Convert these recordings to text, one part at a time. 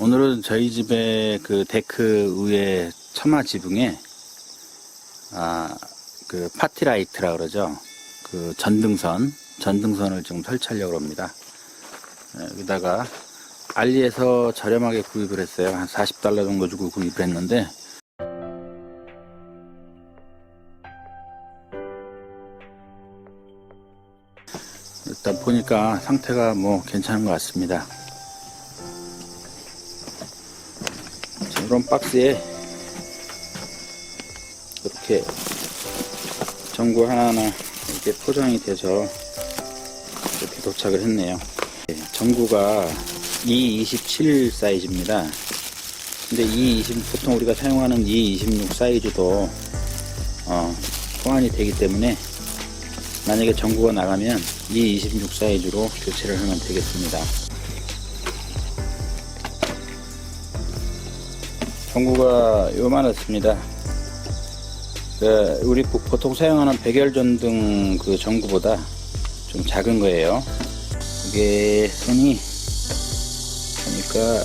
오늘은 저희 집에 그 데크 위에 처마 지붕에 아 그 파티라이트라 그러죠. 그 전등선 전등선을 지금 설치하려고 합니다. 네, 여기다가 알리에서 저렴하게 구입을 했어요. 한 40달러 정도 주고 구입을 했는데 일단 보니까 상태가 뭐 괜찮은 것 같습니다. 이런 박스에 이렇게 전구 하나하나 이렇게 포장이 돼서 이렇게 도착을 했네요. 네, 전구가 E27 사이즈입니다. 근데 E20 보통 우리가 사용하는 E26 사이즈도 어, 호환이 되기 때문에 만약에 전구가 나가면 E26 사이즈로 교체를 하면 되겠습니다. 전구가 요만했습니다. 그 우리 보- 보통 사용하는 백열 전등 그 전구보다 좀 작은 거예요. 이게 선이 보니까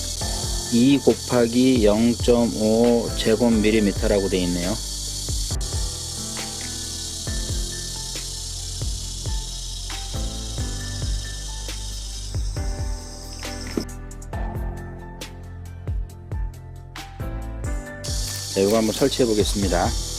2 곱하기 0.5 제곱밀리미터라고 되어 있네요. 자, 이거 한번 설치해 보겠습니다.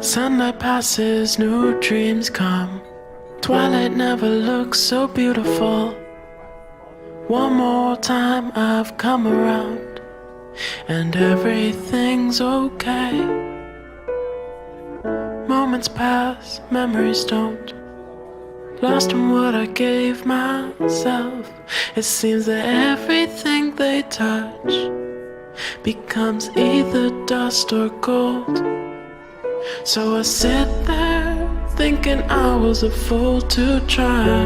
Sunlight passes, new dreams come. Twilight never looks so beautiful. One more time I've come around, and everything's okay. Moments pass, memories don't. Lost in what I gave myself. It seems that everything they touch becomes either dust or gold. So I sit there thinking I was a fool to try.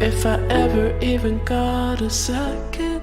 If I ever even got a second,